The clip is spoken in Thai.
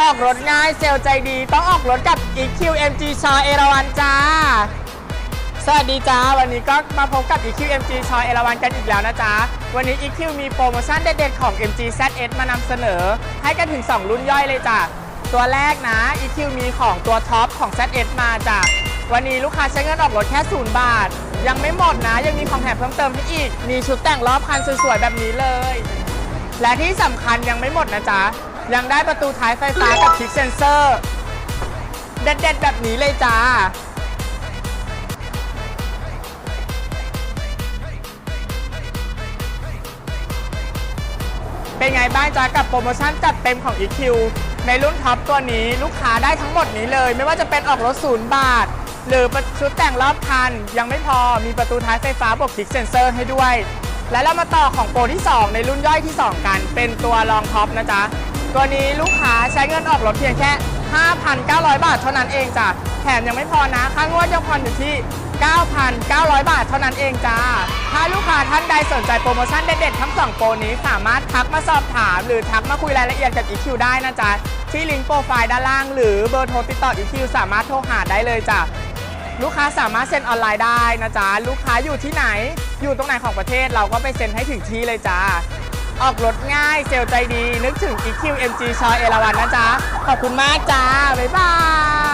ออกรถง่ายเซลใจดี ต้องออกรถกับ EQ MG ชอเอราวันจ้า สวัสดีจ้า วันนี้ก็มาพบกับ EQ MG ชอเอราวันกันอีกแล้วนะจ๊ะวันนี้ EQ มีโปรโมชั่นเด็ดๆของ MG ZS มานำเสนอ ให้กันถึง 2 รุ่นย่อยเลยจ้ะตัวแรกนะ EQ มีของตัวท็อปของ ZS มาจ้ะวันนี้ลูกค้าใช้เงินออกรถแค่0บาท ยังไม่หมดนะ ยังมีของแถมเพิ่มเติมให้อีก มีชุดแต่งรอบคันสวยๆแบบนี้เลย และที่สำคัญยังไม่หมดนะจ๊ะ ยังได้ประตูท้ายไฟฟ้ากับคลิกเซนเซอร์ เด็ดๆ แบบนี้เลยจ้า เป็นไงบ้างจ๊ะกับโปรโมชั่นจัดเต็มของ EQ ในรุ่นท็อปตัวนี้ลูกค้าได้ทั้งหมดนี้เลย ไม่ว่าจะเป็นออกรถศูนย์บาท หรือชุดแต่งรอบคัน ยังไม่พอมีประตูท้ายไฟฟ้าบวกคลิกเซนเซอร์ให้ด้วย และเรามาต่อของโปรที่ 2 ในรุ่นย่อยที่ 2 กัน เป็นตัวรองท็อปนะจ๊ะ ตัวนี้ลูกค้าใช้เงินออกรถเพียงแค่ 5,900 บาทเท่านั้นเองจ้ะ แถมยังไม่พอนะ ค่างวดยังผ่อนอยู่ที่ 9,900 บาทเท่านั้นเองจ้า ถ้าลูกค้าท่านใดสนใจโปรโมชั่นเด็ดๆทั้ง2โปรนี้สามารถทักมาสอบถาม หรือทักมาคุยรายละเอียดกับ EQ ได้นะจ๊ะ ที่ลิงก์โปรไฟล์ด้านล่าง หรือเบอร์โทรติดต่อ EQ สามารถโทรหาได้เลยจ้ะลูกค้าสามารถเซ็นออนไลน์ได้นะจ๊ะ ลูกค้าอยู่ที่ไหน อยู่ตรงไหนของประเทศเราก็ไปเซ็นให้ถึงที่เลยจ้า ออกรถง่ายเซลใจดี นึกถึง EQ MG ชอยเอราวันนะจ๊ะ ขอบคุณมากจ้า บ๊ายบาย